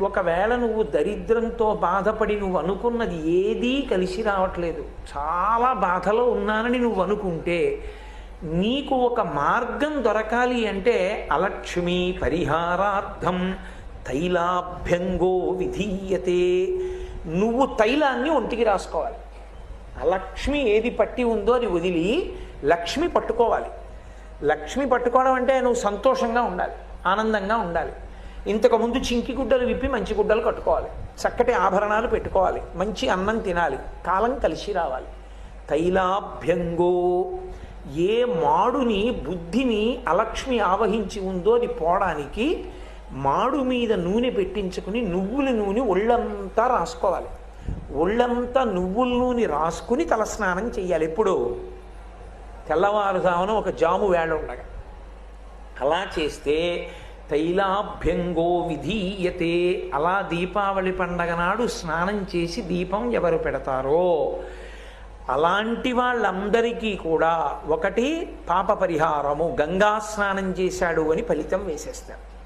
ఒకవేళ నువ్వు దరిద్రంతో బాధపడి నువ్వు అనుకున్నది ఏదీ కలిసి రావట్లేదు చాలా బాధలో ఉన్నానని నువ్వు అనుకుంటే నీకు ఒక మార్గం దొరకాలి అంటే అలక్ష్మి పరిహారార్థం తైలాభ్యంగో విధీయతే. నువ్వు తైలాన్ని ఒంటికి రాసుకోవాలి. అలక్ష్మి ఏది పట్టి ఉందో అది వదిలి లక్ష్మి పట్టుకోవాలి. లక్ష్మి పట్టుకోవడం అంటే నువ్వు సంతోషంగా ఉండాలి ఆనందంగా ఉండాలి. ఇంతకుముందు చింకి గుడ్డలు విప్పి మంచి గుడ్డలు కట్టుకోవాలి. చక్కటి ఆభరణాలు పెట్టుకోవాలి. మంచి అన్నం తినాలి. కాలం కలిసి రావాలి. తైలాభ్యంగో ఏ మాడుని బుద్ధిని అలక్ష్మి ఆవహించి ఉందో అది పోవడానికి మాడు మీద నూనె పెట్టించుకుని నువ్వుల నూనె ఒళ్ళంతా రాసుకోవాలి. ఒళ్ళంతా నువ్వుల నూనె రాసుకుని తలస్నానం చేయాలి ఎప్పుడు? తెల్లవారుజామున ఒక జాము వేళ ఉండగా. అలా చేస్తే తైలాభ్యంగో విధీయతే. అలా దీపావళి పండగ నాడు స్నానం చేసి దీపం ఎవరు పెడతారో? అలాంటి వాళ్ళందరికీ కూడా ఒకటి పాప పరిహారము. గంగా స్నానం చేశాడు అని ఫలితం వేసేస్తారు.